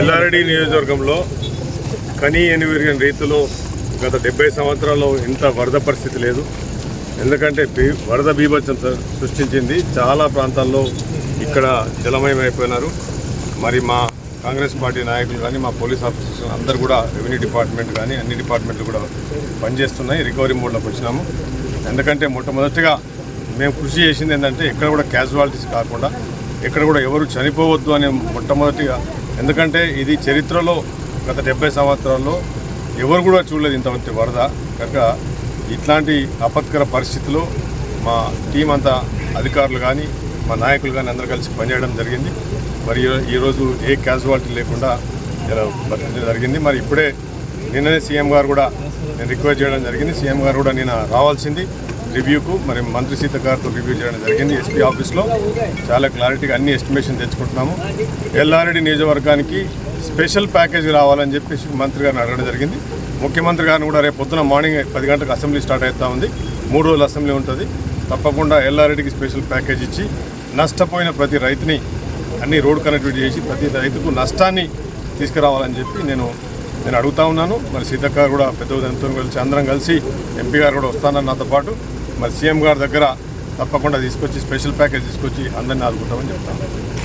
ఎల్లారెడ్డి నియోజకవర్గంలో కనీ ఎనివిరిగిన రీతిలో గత డెబ్బై సంవత్సరాల్లో ఇంత వరద పరిస్థితి లేదు. ఎందుకంటే వరద బీభత్సం సృష్టించింది చాలా ప్రాంతాల్లో ఇక్కడ జలమయం మరి మా కాంగ్రెస్ పార్టీ నాయకులు కానీ మా పోలీస్ ఆఫీసర్స్ అందరూ కూడా రెవెన్యూ డిపార్ట్మెంట్ కానీ అన్ని డిపార్ట్మెంట్లు కూడా పనిచేస్తున్నాయి. రికవరీ మోడ్లోకి వచ్చినాము. ఎందుకంటే మొట్టమొదటిగా మేము కృషి చేసింది ఏంటంటే ఎక్కడ కూడా క్యాజువాలిటీస్ కాకుండా ఇక్కడ కూడా ఎవరు చనిపోవద్దు అనే మొట్టమొదటిగా. ఎందుకంటే ఇది చరిత్రలో గత డెబ్బై సంవత్సరాల్లో ఎవరు కూడా చూడలేదు ఇంతమంది వరద. కనుక ఇట్లాంటి ఆపత్కర పరిస్థితుల్లో మా టీం అంతా అధికారులు కానీ మా నాయకులు కానీ అందరూ కలిసి పనిచేయడం జరిగింది. మరి ఈ- ఈరోజు ఏ క్యాజువాలిటీ లేకుండా ఇలా బతికించడం జరిగింది. మరి ఇప్పుడే నిన్ననే సీఎం గారు కూడా నేను రిక్వెస్ట్ చేయడం జరిగింది. సీఎం గారు కూడా నేను రావాల్సింది. రివ్యూకు మరి మంత్రి సీత గారితో రివ్యూ చేయడం జరిగింది ఎస్పీ ఆఫీస్లో. చాలా క్లారిటీగా అన్ని ఎస్టిమేషన్ తెచ్చుకుంటున్నాము. ఎల్లారెడ్డి నియోజకవర్గానికి స్పెషల్ ప్యాకేజీ రావాలని చెప్పేసి మంత్రి గారిని అడగడం జరిగింది. ముఖ్యమంత్రి గారిని కూడా రేపు పొద్దున మార్నింగ్ పది గంటలకు అసెంబ్లీ స్టార్ట్ అవుతా ఉంది. మూడు రోజులు అసెంబ్లీ ఉంటుంది. తప్పకుండా ఎల్లారెడ్డికి స్పెషల్ ప్యాకేజ్ ఇచ్చి నష్టపోయిన ప్రతి రైతుని అన్ని రోడ్ కనెక్టివిటీ చేసి ప్రతి రైతుకు నష్టాన్ని తీసుకురావాలని చెప్పి నేను నేను అడుగుతా ఉన్నాను. మరి సీతక్క కూడా పెద్ద ఉదయంతో కలిసి అందరం కలిసి ఎంపీ గారు కూడా వస్తానని నాతో పాటు. మరి సీఎం గారి దగ్గర తప్పకుండా తీసుకొచ్చి స్పెషల్ ప్యాకేజ్ తీసుకొచ్చి అందరినీ ఆదుకుంటామని చెప్తాను